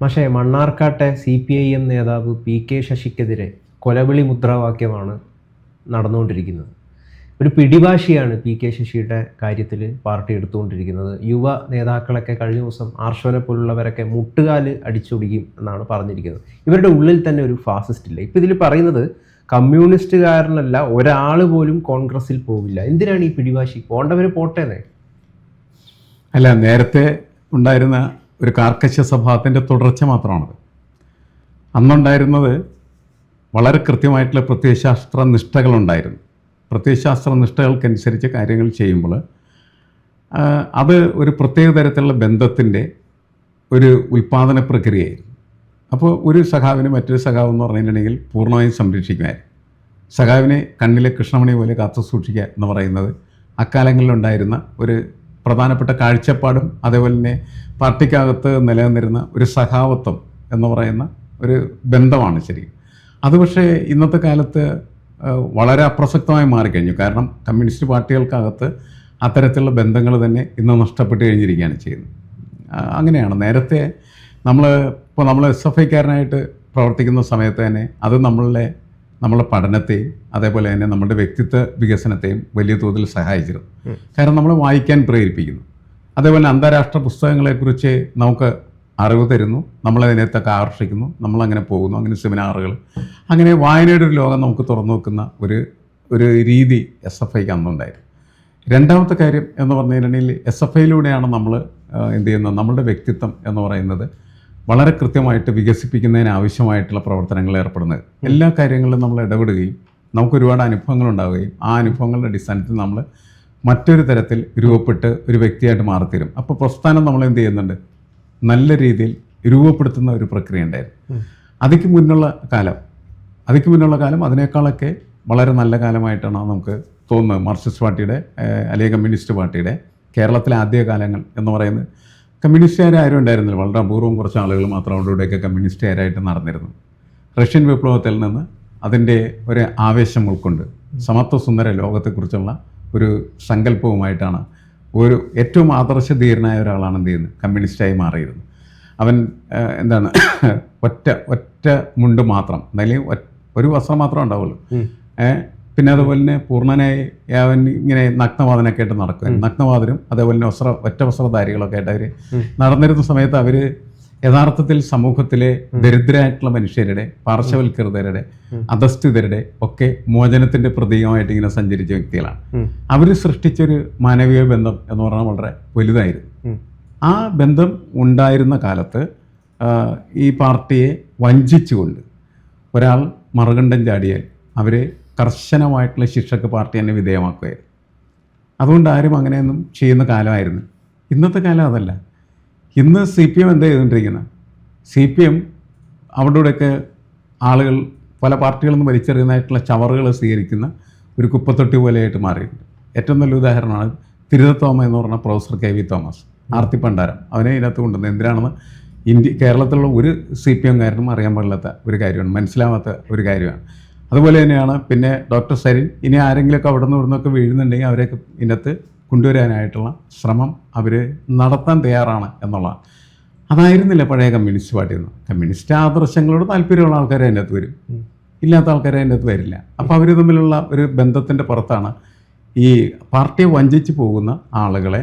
പക്ഷേ മണ്ണാർക്കാട്ടെ C P I M നേതാവ് പി കെ ശശിക്കെതിരെ കൊലവിളി മുദ്രാവാക്യമാണ് നടന്നുകൊണ്ടിരിക്കുന്നത്. ഒരു പിടിഭാഷയാണ് പി കെ ശശിയുടെ കാര്യത്തിൽ പാർട്ടി എടുത്തുകൊണ്ടിരിക്കുന്നത്. യുവ നേതാക്കളൊക്കെ കഴിഞ്ഞ ദിവസം ആർഷോനെ പോലുള്ളവരൊക്കെ മുട്ടുകാൽ അടിച്ചൊടിക്കും എന്നാണ് പറഞ്ഞിരിക്കുന്നത്. ഇവരുടെ ഉള്ളിൽ തന്നെ ഒരു ഫാസിസ്റ്റ് ഇല്ല. ഇപ്പോൾ ഇതിൽ പറയുന്നത് കമ്മ്യൂണിസ്റ്റുകാരനല്ല ഒരാൾ പോലും കോൺഗ്രസിൽ പോവില്ല. എന്തിനാണ് ഈ പിടിവാശി? പോണ്ടവർ പോട്ടേന്നേ. അല്ല നേരത്തെ ഉണ്ടായിരുന്ന ഒരു കാർക്കശ്യ സ്വഭാവത്തിന്റെ തുടർച്ച മാത്രമാണത്. അന്നുണ്ടായിരുന്നത് വളരെ കൃത്യമായിട്ടുള്ള പ്രത്യയശാസ്ത്ര നിഷ്ഠകളുണ്ടായിരുന്നു. പ്രത്യയശാസ്ത്ര നിഷ്ഠകൾക്കനുസരിച്ച് കാര്യങ്ങൾ ചെയ്യുമ്പോൾ അത് ഒരു പ്രത്യേക തരത്തിലുള്ള ബന്ധത്തിന്റെ ഒരു ഉൽപ്പാദന പ്രക്രിയയായിരുന്നു. അപ്പോൾ ഒരു സഖാവിന് മറ്റൊരു സഖാവ് എന്ന് പറഞ്ഞിട്ടുണ്ടെങ്കിൽ പൂർണമായും സംരക്ഷിക്കുമായിരുന്നു. സഖാവിനെ കണ്ണിലെ കൃഷ്ണമണി പോലെ കാത്തു സൂക്ഷിക്കുക എന്ന് പറയുന്നത് അക്കാലങ്ങളിലുണ്ടായിരുന്ന ഒരു പ്രധാനപ്പെട്ട കാഴ്ചപ്പാടും അതേപോലെ തന്നെ പാർട്ടിക്കകത്ത് നിലനിന്നിരുന്ന ഒരു സഹാവത്വം എന്ന് പറയുന്ന ഒരു ബന്ധമാണ് ശരിക്കും. അത് പക്ഷേ ഇന്നത്തെ കാലത്ത് വളരെ അപ്രസക്തമായി മാറിക്കഴിഞ്ഞു. കാരണം കമ്മ്യൂണിസ്റ്റ് പാർട്ടികൾക്കകത്ത് അത്തരത്തിലുള്ള ബന്ധങ്ങൾ തന്നെ ഇന്ന് നഷ്ടപ്പെട്ട് കഴിഞ്ഞിരിക്കുകയാണ് ചെയ്യുന്നത്. അങ്ങനെയാണ്. നേരത്തെ നമ്മൾ ഇപ്പോൾ നമ്മൾ എസ് എഫ് ഐക്കാരനായിട്ട് പ്രവർത്തിക്കുന്ന സമയത്ത് തന്നെ അത് നമ്മളുടെ നമ്മളെ പഠനത്തെയും അതേപോലെ തന്നെ നമ്മുടെ വ്യക്തിത്വ വികസനത്തെയും വലിയ തോതിൽ സഹായിച്ചിരുന്നു. കാരണം നമ്മൾ വായിക്കാൻ പ്രേരിപ്പിക്കുന്നു. അതേപോലെ അന്താരാഷ്ട്ര പുസ്തകങ്ങളെക്കുറിച്ച് നമുക്ക് അറിവ് തരുന്നു. നമ്മളതിനകത്തൊക്കെ ആകർഷിക്കുന്നു. നമ്മളങ്ങനെ പോകുന്നു. അങ്ങനെ സെമിനാറുകൾ. അങ്ങനെ വായനയുടെ ഒരു ലോകം നമുക്ക് തുറന്നു വെക്കുന്ന ഒരു ഒരു രീതി എസ് എഫ് ഐക്ക് അന്നുണ്ടായിരുന്നു. രണ്ടാമത്തെ കാര്യം എന്ന് പറഞ്ഞു കഴിഞ്ഞിട്ടുണ്ടെങ്കിൽ എസ് എഫ് ഐയിലൂടെയാണ് നമ്മൾ എന്ത് ചെയ്യുന്നത്? നമ്മളുടെ വ്യക്തിത്വം എന്ന് പറയുന്നത് വളരെ കൃത്യമായിട്ട് വികസിപ്പിക്കുന്നതിന് ആവശ്യമായിട്ടുള്ള പ്രവർത്തനങ്ങൾ ഏർപ്പെടുന്നത്. എല്ലാ കാര്യങ്ങളിലും നമ്മൾ ഇടപെടുകയും നമുക്ക് ഒരുപാട് അനുഭവങ്ങൾ ഉണ്ടാവുകയും ആ അനുഭവങ്ങളുടെ അടിസ്ഥാനത്തിൽ നമ്മൾ മറ്റൊരു തരത്തിൽ രൂപപ്പെട്ട് ഒരു വ്യക്തിയായിട്ട് മാറിത്തരും. അപ്പോൾ പ്രസ്ഥാനം നമ്മൾ എന്ത് ചെയ്യുന്നുണ്ട്? നല്ല രീതിയിൽ രൂപപ്പെടുത്തുന്ന ഒരു പ്രക്രിയ ഉണ്ടായിരുന്നു. അതിക്ക് മുന്നുള്ള കാലം. അതിക്ക് മുന്നുള്ള കാലം അതിനേക്കാളൊക്കെ വളരെ നല്ല കാലമായിട്ടാണ് നമുക്ക് തോന്നുന്നത്. മാർക്സിസ്റ്റ് പാർട്ടിയുടെ അല്ലെങ്കിൽ കമ്മ്യൂണിസ്റ്റ് പാർട്ടിയുടെ കേരളത്തിലെ ആദ്യ കാലങ്ങൾ എന്ന് പറയുന്നത് കമ്മ്യൂണിസ്റ്റുകാരും ഉണ്ടായിരുന്നില്ല. വളരെ അപൂർവം കുറച്ച് ആളുകൾ മാത്രം അവിടെ ഇവിടെയൊക്കെ കമ്മ്യൂണിസ്റ്റുകാരായിട്ട് നടന്നിരുന്നു. റഷ്യൻ വിപ്ലവത്തിൽ നിന്ന് അതിന്റെ ഒരു ആവേശം ഉൾക്കൊണ്ട് സമത്വസുന്ദര ലോകത്തെക്കുറിച്ചുള്ള ഒരു സങ്കല്പവുമായിട്ടാണ് ഒരു ഏറ്റവും ആദർശധീരനായ ഒരാളാണ് എന്ത് ചെയ്യുന്നത്? കമ്മ്യൂണിസ്റ്റായി മാറിയിരുന്നു. അവൻ എന്താണ് ഒറ്റ ഒറ്റ മുണ്ട് മാത്രം അല്ലെങ്കിൽ ഒരു വസ്ത്രം മാത്രമേ ഉണ്ടാവുള്ളൂ. പിന്നെ അതുപോലെ തന്നെ പൂർണനായി അവൻ ഇങ്ങനെ നഗ്നവാദനൊക്കെ ആയിട്ട് നടക്കും നഗ്നവാദനും അതേപോലെ തന്നെ വസ്ത്ര ഒറ്റ വസ്ത്രധാരികളൊക്കെ ആയിട്ട് അവർ നടന്നിരുന്ന സമയത്ത് അവർ യഥാർത്ഥത്തിൽ സമൂഹത്തിലെ ദരിദ്രരായിട്ടുള്ള മനുഷ്യരുടെ പാർശ്വവൽകൃതരുടെ അധസ്ഥിതരുടെ ഒക്കെ മോചനത്തിന്റെ പ്രതീകമായിട്ട് ഇങ്ങനെ സഞ്ചരിച്ച വ്യക്തികളാണ്. അവർ സൃഷ്ടിച്ചൊരു മാനവിക ബന്ധം എന്ന് പറഞ്ഞാൽ വളരെ വലുതായിരുന്നു. ആ ബന്ധം ഉണ്ടായിരുന്ന കാലത്ത് ഈ പാർട്ടിയെ വഞ്ചിച്ചുകൊണ്ട് ഒരാൾ മറുകണ്ഠം ചാടിയാൽ അവരെ കർശനമായിട്ടുള്ള ശിക്ഷക്ക് പാർട്ടി തന്നെ വിധേയമാക്കുകയായിരുന്നു. അതുകൊണ്ട് ആരും അങ്ങനെയൊന്നും ചെയ്യുന്ന കാലമായിരുന്നു. ഇന്നത്തെ കാലം അതല്ല. ഇന്ന് സി പി എം എന്താ ചെയ്തുകൊണ്ടിരിക്കുന്നത് സി പി എം അവിടെ ആളുകൾ പല പാർട്ടികളിൽ നിന്ന് വലിച്ചെറിയുന്നതായിട്ടുള്ള ചവറുകൾ സ്വീകരിക്കുന്ന ഒരു കുപ്പത്തൊട്ടി പോലെയായിട്ട് മാറിയിട്ടുണ്ട്. ഏറ്റവും നല്ല ഉദാഹരണമാണ് തിരുത തോമ എന്ന് പറഞ്ഞ പ്രൊഫസർ കെ വി തോമസ് ആർത്തി പണ്ടാരം. അവനെ ഇതിനകത്ത് കൊണ്ടുവന്നത് എന്തിനാണെന്ന് ഇന്ത്യ കേരളത്തിലുള്ള ഒരു സി പി എംകാരനും അറിയാൻ പാടില്ലാത്ത ഒരു കാര്യമാണ് മനസ്സിലാവാത്ത ഒരു കാര്യമാണ്. അതുപോലെ തന്നെയാണ് പിന്നെ ഡോക്ടർ സരിൻ ഇനി ആരെങ്കിലുമൊക്കെ അവിടെ നിന്ന് ഇവിടെ നിന്നൊക്കെ വീഴുന്നുണ്ടെങ്കിൽ അവരെയൊക്കെ ഇതിനകത്ത് കൊണ്ടുവരാനായിട്ടുള്ള ശ്രമം അവർ നടത്താൻ തയ്യാറാണ് എന്നുള്ളതാണ്. അതായിരുന്നില്ല പഴയ കമ്മ്യൂണിസ്റ്റ് പാർട്ടിയിൽ നിന്ന് കമ്മ്യൂണിസ്റ്റ് ആദർശങ്ങളോട് താല്പര്യമുള്ള ആൾക്കാരെ അതിന്റെ അകത്ത് വരും. ഇല്ലാത്ത ആൾക്കാരെ അതിന്റെ അകത്ത് വരില്ല. അപ്പോൾ അവർ തമ്മിലുള്ള ഒരു ബന്ധത്തിന്റെ പുറത്താണ് ഈ പാർട്ടിയെ വഞ്ചിച്ച് പോകുന്ന ആളുകളെ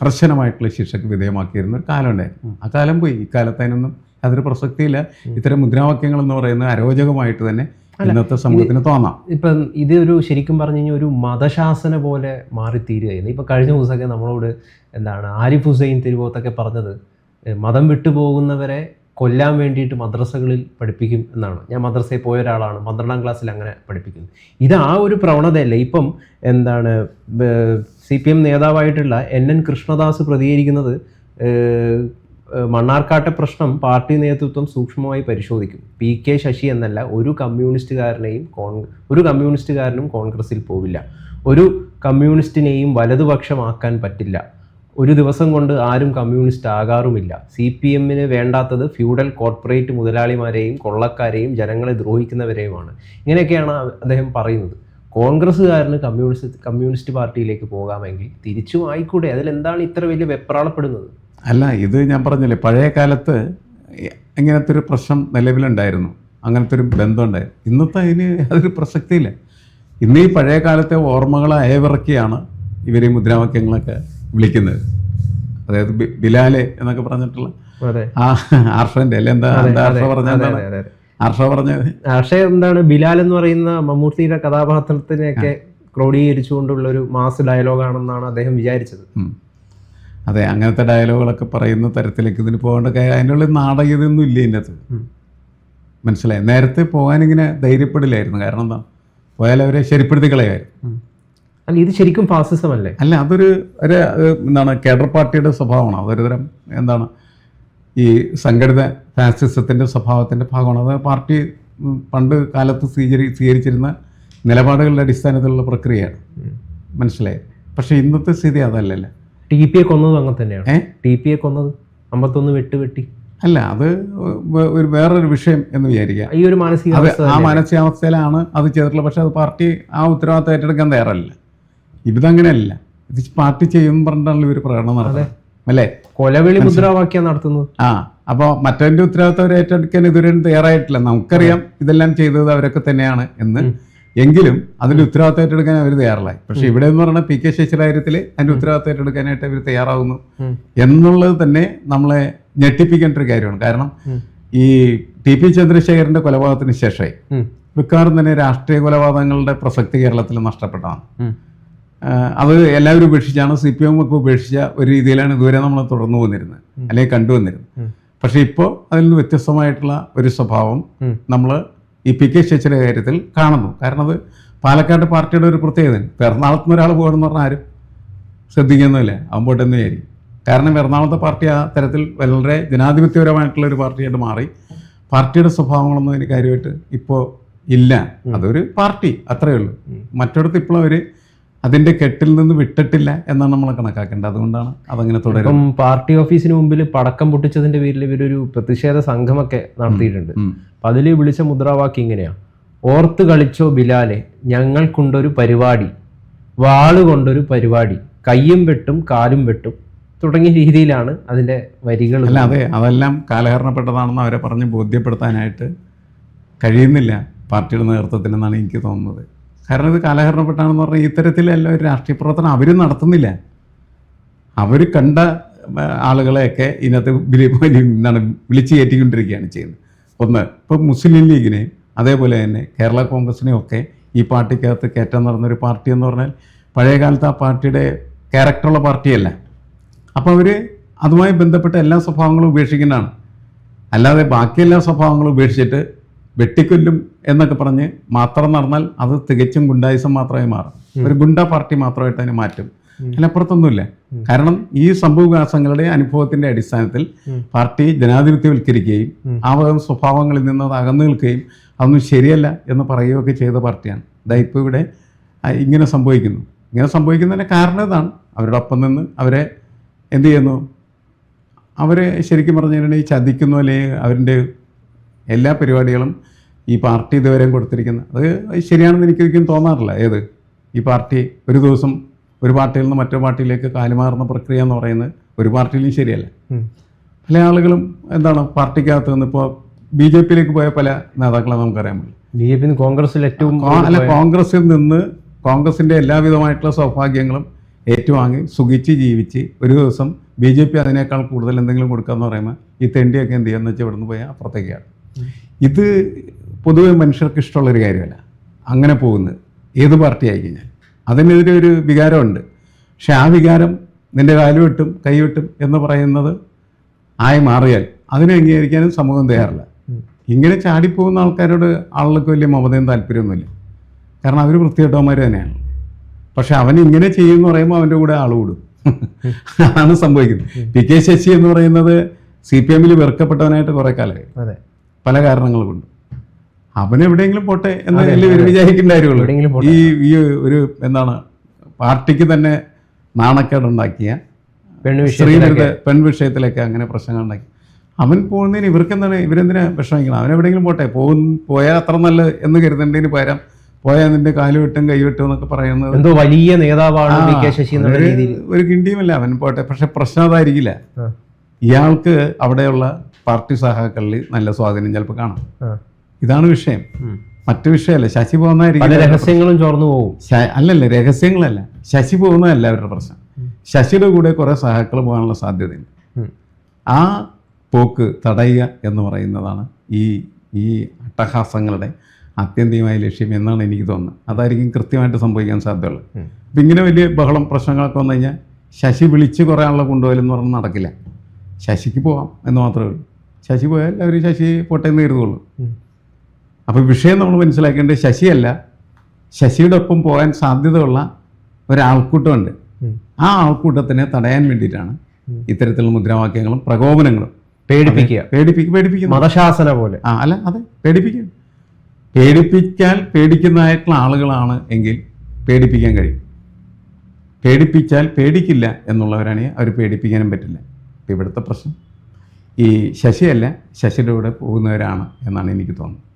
കർശനമായിട്ടുള്ള ശിക്ഷയ്ക്ക് വിധേയമാക്കിയിരുന്ന ഒരു കാലമുണ്ടായിരുന്നു ആ കാലം പോയി. ഈ കാലത്ത് അതിനൊന്നും അതൊരു പ്രസക്തിയില്ല. ഇത്തരം മുദ്രാവാക്യങ്ങൾ എന്ന് പറയുന്നത് അരോചകമായിട്ട് തന്നെ ഇന്നത്തെ സമൂഹത്തിന് തോന്നാം. ഇപ്പം ഇത് ഒരു ശരിക്കും പറഞ്ഞു കഴിഞ്ഞാൽ ഒരു മതശാസന പോലെ മാറിത്തീരുകയായിരുന്നു. ഇപ്പം കഴിഞ്ഞ ദിവസമൊക്കെ നമ്മളോട് എന്താണ് ആരിഫ് ഹുസൈൻ തിരുവോത്തൊക്കെ പറഞ്ഞത് മതം വിട്ടുപോകുന്നവരെ കൊല്ലാൻ വേണ്ടിയിട്ട് മദ്രസകളിൽ പഠിപ്പിക്കും എന്നാണ്. ഞാൻ മദ്രസയിൽ പോയ ഒരാളാണ് പന്ത്രണ്ടാം ക്ലാസ്സിൽ അങ്ങനെ പഠിപ്പിക്കുന്നു. ഇത് ആ ഒരു പ്രവണതയല്ല. ഇപ്പം എന്താണ് സി പി എം നേതാവായിട്ടുള്ള എൻ എൻ കൃഷ്ണദാസ് പ്രതികരിക്കുന്നത് മണ്ണാർക്കാട്ടെ പ്രശ്നം പാർട്ടി നേതൃത്വം സൂക്ഷ്മമായി പരിശോധിക്കും. പി കെ ശശി എന്നല്ല ഒരു കമ്മ്യൂണിസ്റ്റുകാരനെയും ഒരു കമ്മ്യൂണിസ്റ്റുകാരനും കോൺഗ്രസിൽ പോവില്ല. ഒരു കമ്മ്യൂണിസ്റ്റിനെയും വലതുപക്ഷമാക്കാൻ പറ്റില്ല. ഒരു ദിവസം കൊണ്ട് ആരും കമ്മ്യൂണിസ്റ്റ് ആകാറുമില്ല. സി പി എമ്മിന് വേണ്ടാത്തത് ഫ്യൂഡൽ കോർപ്പറേറ്റ് മുതലാളിമാരെയും കൊള്ളക്കാരെയും ജനങ്ങളെ ദ്രോഹിക്കുന്നവരെയുമാണ്. ഇങ്ങനെയൊക്കെയാണ് അദ്ദേഹം പറയുന്നത്. കോൺഗ്രസ്സുകാരന് കമ്മ്യൂണിസ്റ്റ് കമ്മ്യൂണിസ്റ്റ് പാർട്ടിയിലേക്ക് പോകാമെങ്കിൽ തിരിച്ചും ആയിക്കൂടെ? അതിലെന്താണ് ഇത്ര വലിയ വെപ്രാളപ്പെടുന്നത്? അല്ല ഇത് ഞാൻ പറഞ്ഞില്ലേ പഴയ കാലത്ത് ഇങ്ങനത്തെ ഒരു പ്രശ്നം നിലവിലുണ്ടായിരുന്നു. അങ്ങനത്തെ ഒരു ബന്ധമുണ്ടായിരുന്നു. ഇന്നത്തെ അതിന് അതൊരു പ്രസക്തിയില്ല. ഇന്ന് ഈ പഴയ കാലത്തെ ഓർമ്മകളെ അയവിറക്കിയാണ് ഇവർ ഈ മുദ്രാവാക്യങ്ങളൊക്കെ വിളിക്കുന്നത്. അതായത് ബിലാലെ എന്നൊക്കെ പറഞ്ഞിട്ടുള്ള ആർഷന്റെ ആ അല്ലെ? എന്താ ആർഷ പറഞ്ഞ ആർഷ പറഞ്ഞത്? ആർഷ എന്താണ്? ബിലാൽ എന്ന് പറയുന്ന മമ്മൂട്ടിയുടെ കഥാപാത്രത്തിനെയൊക്കെ ക്രോഡീകരിച്ചുകൊണ്ടുള്ള ഒരു മാസ് ഡയലോഗാണെന്നാണ് അദ്ദേഹം വിചാരിച്ചത്. അതെ അങ്ങനത്തെ ഡയലോഗുകളൊക്കെ പറയുന്ന തരത്തിലേക്ക് ഇതിന് പോകേണ്ട കാര്യം അതിന്റെ ഉള്ളിൽ നാടകീയതൊന്നും ഇല്ല ഇതിനകത്ത്. മനസ്സിലായി? നേരത്തെ പോകാനിങ്ങനെ ധൈര്യപ്പെടില്ലായിരുന്നു. കാരണം എന്താ? പോയാൽ അവരെ ശരിപ്പെടുത്തി കളയായിരുന്നു അല്ല ഇത് ശരിക്കും ഫാസിസമല്ലേ? അല്ല അതൊരു ഒരു എന്താണ് കേഡർ പാർട്ടിയുടെ സ്വഭാവമാണ്? അതൊരുതരം എന്താണ് ഈ സംഘടിത ഫാസിസത്തിന്റെ സ്വഭാവത്തിന്റെ ഭാഗമാണ്? അത് പാർട്ടി പണ്ട് കാലത്ത് സ്വീകരി സ്വീകരിച്ചിരുന്ന നിലപാടുകളുടെ അടിസ്ഥാനത്തിലുള്ള പ്രക്രിയയാണ്. മനസ്സിലായി? പക്ഷേ ഇന്നത്തെ സ്ഥിതി അതല്ലല്ലോ. ടി പി എ കൊന്നതും അങ്ങനെ തന്നെയാണ്? ടി പി എ കൊന്നത് അമ്പത്തൊന്ന് വെട്ട് വെട്ടി. അല്ല അത് ഒരു വേറൊരു വിഷയം എന്ന് വിചാരിക്കുക. ഈ ഒരു മാനസിക മാനസികാവസ്ഥ ആ മാനസികാവസ്ഥയിലാണ് അത് ചെയ്തിട്ടുള്ളത്. പക്ഷെ അത് പാർട്ടി ആ ഉത്തരവാദിത്തം ഏറ്റെടുക്കാൻ തയ്യാറല്ല. ഇതങ്ങനെയല്ല. ഇത് പാർട്ടി ചെയ്യും പറഞ്ഞിട്ടാണല്ലോ ഇവർ പ്രകടനം നടത്തുന്നത്. അല്ലേ? കൊലവിളി മുദ്രാവാക്യം നടത്തുന്നത്. ആ അപ്പോൾ മറ്റവന്റെ ഉത്തരവാദിത്തം അവർ ഏറ്റെടുക്കാൻ ഇതുവരെയും തയ്യാറായിട്ടില്ല. നമുക്കറിയാം ഇതെല്ലാം ചെയ്തത് അവരൊക്കെ തന്നെയാണ് എന്ന്. എങ്കിലും അതിന്റെ ഉത്തരവാദിത്തം ഏറ്റെടുക്കാൻ അവർ തയ്യാറായി പക്ഷെ ഇവിടെ എന്ന് പറഞ്ഞാൽ പി കെ ശശിരായത്തിൽ അതിന്റെ ഉത്തരവാദിത്തം ഏറ്റെടുക്കാനായിട്ട് അവർ തയ്യാറാവുന്നു. എന്നുള്ളത് തന്നെ നമ്മളെ ഞെട്ടിപ്പിക്കേണ്ട ഒരു കാര്യമാണ്. കാരണം ഈ ടി പി ചന്ദ്രശേഖരന്റെ കൊലപാതകത്തിന് ശേഷമായി മിക്കവാറും തന്നെ രാഷ്ട്രീയ കൊലപാതകങ്ങളുടെ പ്രസക്തി കേരളത്തിൽ നഷ്ടപ്പെട്ടതാണ്. അത് എല്ലാവരും ഉപേക്ഷിച്ചാണ് സി പി എം ഒക്കെ ഉപേക്ഷിച്ച ഒരു രീതിയിലാണ് ഇതുവരെ നമ്മൾ തുടർന്നു വന്നിരുന്നത് അല്ലെങ്കിൽ കണ്ടുവന്നിരുന്നത്. പക്ഷെ ഇപ്പോൾ അതിൽ നിന്ന് വ്യത്യസ്തമായിട്ടുള്ള ഒരു സ്വഭാവം നമ്മൾ ഈ പി കെ ശശിയുടെ കാര്യത്തിൽ കാണുന്നു. കാരണം അത് പാലക്കാട് പാർട്ടിയുടെ ഒരു പ്രത്യേകത പിറന്നാളത്ത് എറണാകുളത്ത് നിന്ന് ഒരാൾ പോകണമെന്ന് പറഞ്ഞാൽ ആരും ശ്രദ്ധിക്കുന്നില്ല. അവൻ എന്ന് വിചാരിക്കും കാരണം എറണാകുളത്തെ പാർട്ടി ആ തരത്തിൽ വളരെ ജനാധിപത്യപരമായിട്ടുള്ള ഒരു പാർട്ടിയായിട്ട് മാറി. പാർട്ടിയുടെ സ്വഭാവങ്ങളൊന്നും അതിന് കാര്യമായിട്ട് ഇപ്പോൾ ഇല്ല. അതൊരു പാർട്ടി അത്രയേ ഉള്ളൂ. മറ്റിടത്ത് ഇപ്പോൾ അവർ അതിന്റെ കെട്ടിൽ നിന്ന് വിട്ടിട്ടില്ല എന്നാണ് നമ്മൾ കണക്കാക്കേണ്ടത്. അതുകൊണ്ടാണ് അതങ്ങനെ തുടരും പാർട്ടി ഓഫീസിന് മുമ്പിൽ പടക്കം പൊട്ടിച്ചതിന്റെ പേരിൽ ഇവരൊരു പ്രതിഷേധ സംഘമൊക്കെ നടത്തിയിട്ടുണ്ട്. അപ്പൊ അതിൽ വിളിച്ച മുദ്രാവാക്യം ഇങ്ങനെയാ. ഓർത്ത് കളിച്ചോ ബിലാലെ ഞങ്ങൾക്കുണ്ടൊരു പരിപാടി. വാൾ കൊണ്ടൊരു പരിപാടി. കയ്യും വെട്ടും കാലും വെട്ടും തുടങ്ങിയ രീതിയിലാണ് അതിന്റെ വരികൾ അല്ല അതെ. അതെല്ലാം കാലഹരണപ്പെട്ടതാണെന്ന് അവരെ പറഞ്ഞ് ബോധ്യപ്പെടുത്താനായിട്ട് കഴിയുന്നില്ല പാർട്ടിയുടെ നേതൃത്വത്തിനെന്നാണ് എനിക്ക് തോന്നുന്നത്. കാരണം ഇത് കാലഹരണപ്പെട്ടാണെന്ന് പറഞ്ഞാൽ ഇത്തരത്തിലല്ല ഒരു രാഷ്ട്രീയ പ്രവർത്തനം അവരും നടത്തുന്നില്ല. അവർ കണ്ട ആളുകളെയൊക്കെ ഇതിനകത്ത് എന്താണ് വിളിച്ചു കയറ്റിക്കൊണ്ടിരിക്കുകയാണ് ചെയ്യുന്നത്. ഒന്ന് ഇപ്പം മുസ്ലിം ലീഗിനെയും അതേപോലെ തന്നെ കേരള കോൺഗ്രസിനെയും ഒക്കെ ഈ പാർട്ടിക്കകത്ത് കയറ്റാൻ നടന്നൊരു പാർട്ടി എന്ന് പറഞ്ഞാൽ പഴയ കാലത്ത് ആ പാർട്ടിയുടെ ക്യാരക്ടറുള്ള പാർട്ടിയല്ല. അപ്പോൾ അവർ അതുമായി ബന്ധപ്പെട്ട എല്ലാ സ്വഭാവങ്ങളും ഉപേക്ഷിക്കുന്നതാണ്. അല്ലാതെ ബാക്കി എല്ലാ സ്വഭാവങ്ങളും ഉപേക്ഷിച്ചിട്ട് വെട്ടിക്കൊല്ലും എന്നൊക്കെ പറഞ്ഞ് മാത്രം നടന്നാൽ അത് തികച്ചും ഗുണ്ടായുസം മാത്രമായി മാറും. ഒരു ഗുണ്ട പാർട്ടി മാത്രമായിട്ട് അതിനെ മാറ്റും. അതിനപ്പുറത്തൊന്നുമില്ല കാരണം ഈ സംഭവവികാസങ്ങളുടെ അനുഭവത്തിന്റെ അടിസ്ഥാനത്തിൽ പാർട്ടി ജനാധിപത്യവൽക്കരിക്കുകയും ആ വക സ്വഭാവങ്ങളിൽ നിന്ന് അത് അകന്നു നിൽക്കുകയും അതൊന്നും ശരിയല്ല എന്ന് പറയുകയൊക്കെ ചെയ്ത പാർട്ടിയാണ്. ഇതായിപ്പോൾ ഇവിടെ ഇങ്ങനെ സംഭവിക്കുന്നു. ഇങ്ങനെ സംഭവിക്കുന്നതിന്റെ കാരണം ഇതാണ്. അവരുടെ ഒപ്പം നിന്ന് അവരെ എന്ത് ചെയ്യുന്നു? അവരെ ശരിക്കും പറഞ്ഞു കഴിഞ്ഞാൽ ചതിക്കുന്നു അല്ലെങ്കിൽ അവരുടെ എല്ലാ പരിപാടികളും ഈ പാർട്ടി ഇതുവരെയും കൊടുത്തിരിക്കുന്ന അത് ശരിയാണെന്ന് എനിക്ക് ഒരിക്കലും തോന്നാറില്ല. ഏത്? ഈ പാർട്ടി ഒരു ദിവസം ഒരു പാർട്ടിയിൽ നിന്ന് മറ്റൊരു പാർട്ടിയിലേക്ക് കാലുമാറുന്ന പ്രക്രിയ എന്ന് പറയുന്നത് ഒരു പാർട്ടിയിലും ശരിയല്ല. പല ആളുകളും എന്താണ് പാർട്ടിക്കകത്ത് നിന്ന് ഇപ്പോൾ ബി ജെ പിയിലേക്ക് പോയ പല നേതാക്കളെ നമുക്കറിയാൻ പറ്റും. ബി ജെ പി കോൺഗ്രസിൽ ഏറ്റവും അല്ല കോൺഗ്രസിൽ നിന്ന് കോൺഗ്രസിന്റെ എല്ലാവിധമായിട്ടുള്ള സൗഭാഗ്യങ്ങളും ഏറ്റുവാങ്ങി സുഖിച്ച് ജീവിച്ച് ഒരു ദിവസം ബി ജെ പി അതിനേക്കാൾ കൂടുതൽ എന്തെങ്കിലും കൊടുക്കുക കൊടുക്കാന്ന് പറയുമ്പോൾ ഈ തെണ്ടിയൊക്കെ എന്ത് ചെയ്യുക എന്ന് വെച്ചാൽ ഇവിടുന്ന് പോയാൽ അപ്പുറത്തേക്കാണ് ഇത് പൊതുവെ മനുഷ്യർക്ക് ഇഷ്ടമുള്ളൊരു കാര്യമല്ല. അങ്ങനെ പോകുന്നത്. ഏത് പാർട്ടി ആയി കഴിഞ്ഞാൽ അതിനെതിരെ ഒരു വികാരമുണ്ട്. പക്ഷെ ആ വികാരം നിന്റെ കാലുവെട്ടും കൈവെട്ടും എന്ന് പറയുന്നത് ആയി മാറിയാൽ അതിനെ അംഗീകരിക്കാനും സമൂഹം തയ്യാറില്ല. ഇങ്ങനെ ചാടിപ്പോകുന്ന ആൾക്കാരോട് ആളുകൾക്ക് വലിയ മമതയും താല്പര്യമൊന്നുമില്ല. കാരണം അവർ വൃത്തികെട്ടവന്മാർ തന്നെയാണ്. പക്ഷെ അവൻ ഇങ്ങനെ ചെയ്യുമെന്ന് പറയുമ്പോൾ അവന്റെ കൂടെ ആൾ കൂടും. അതാണ് സംഭവിക്കുന്നത്. പി കെ ശശി എന്ന് പറയുന്നത് സി പി എമ്മിൽ വെറുക്കപ്പെട്ടവനായിട്ട് കുറേ കാലമായി. പല കാരണങ്ങൾ കൊണ്ട് അവന് എവിടെയെങ്കിലും പോട്ടെ എന്നല്ലേ ഇവർ വിചാരിക്കേണ്ട കാര്യമുള്ളൂ. ഈ ഈ ഒരു എന്താണ് പാർട്ടിക്ക് തന്നെ നാണക്കേടുണ്ടാക്കിയ സ്ത്രീവിരുദ്ധ പെൺ വിഷയത്തിലൊക്കെ അങ്ങനെ പ്രശ്നങ്ങൾ ഉണ്ടാക്കി അവൻ പോകുന്നതിന് ഇവർക്ക് എന്താണ് ഇവരെന്തിനാ വിഷമിക്കണം? അവൻ എവിടെയെങ്കിലും പോട്ടെ പോകും പോയാൽ അത്ര നല്ലത് എന്ന് കരുതേണ്ടതിന് പകരം പോയാൽ നിന്റെ കാൽ വെട്ടും കൈ വെട്ടും എന്നൊക്കെ പറയുന്നത് എന്തോ വലിയ നേതാവാണ് ഒരു കിണ്ടിയുമല്ല അവൻ പോട്ടെ. പക്ഷെ പ്രശ്നം അതായിരിക്കില്ല. ഇയാൾക്ക് അവിടെയുള്ള പാർട്ടി സഹാക്കളിൽ നല്ല സ്വാധീനം ചിലപ്പോൾ കാണാം. ഇതാണ് വിഷയം. മറ്റു വിഷയമല്ല. ശശി പോകുന്നതായിരിക്കും രഹസ്യങ്ങളും ചോർന്നു പോകും അല്ലല്ല രഹസ്യങ്ങളല്ല. ശശി പോകുന്നതല്ല അവരുടെ പ്രശ്നം. ശശിയുടെ കൂടെ കുറേ സഹാക്കൾ പോകാനുള്ള സാധ്യതയുണ്ട്. ആ പോക്ക് തടയുക എന്ന് പറയുന്നതാണ് ഈ ഈ അട്ടഹാസങ്ങളുടെ ആത്യന്തികമായ ലക്ഷ്യം എന്നാണ് എനിക്ക് തോന്നുന്നത്. അതായിരിക്കും കൃത്യമായിട്ട് സംഭവിക്കാൻ സാധ്യതയുള്ളത്. അപ്പം ഇങ്ങനെ വലിയ ബഹളം പ്രശ്നങ്ങളൊക്കെ വന്നു കഴിഞ്ഞാൽ ശശി വിളിച്ച് കുറേ ആളെ കൊണ്ടുപോകലെന്ന് പറഞ്ഞാൽ നടക്കില്ല. ശശിക്ക് പോകാം എന്ന് മാത്രമേ ഉള്ളൂ. ശശി പോയാൽ അവർ ശശി പൊട്ടയിൽ എന്ന് കരുതുള്ളൂ. അപ്പോൾ വിഷയം നമ്മൾ മനസ്സിലാക്കേണ്ടത് ശശിയല്ല. ശശിയുടെ ഒപ്പം പോകാൻ സാധ്യതയുള്ള ഒരാൾക്കൂട്ടമുണ്ട്. ആ ആൾക്കൂട്ടത്തിനെ തടയാൻ വേണ്ടിയിട്ടാണ്. ഇത്തരത്തിലുള്ള മുദ്രാവാക്യങ്ങളും പ്രകോപനങ്ങളും പേടിപ്പിക്കുക. പേടിപ്പിക്കുക പേടിപ്പിക്കുക മതശാസന പോലെ. ആ അല്ല അതെ പേടിപ്പിക്കുക പേടിപ്പിക്കാൻ പേടിക്കുന്നതായിട്ടുള്ള ആളുകളാണ് എങ്കിൽ പേടിപ്പിക്കാൻ കഴിയും. പേടിപ്പിച്ചാൽ പേടിക്കില്ല എന്നുള്ളവരാണെങ്കിൽ അവർ പേടിപ്പിക്കാനും പറ്റില്ല. ഇപ്പം ഇവിടുത്തെ പ്രശ്നം. ഈ ശശിയല്ല ശശിയുടെ കൂടെ പോകുന്നവരാണ് എന്നാണ് എനിക്ക് തോന്നുന്നത്.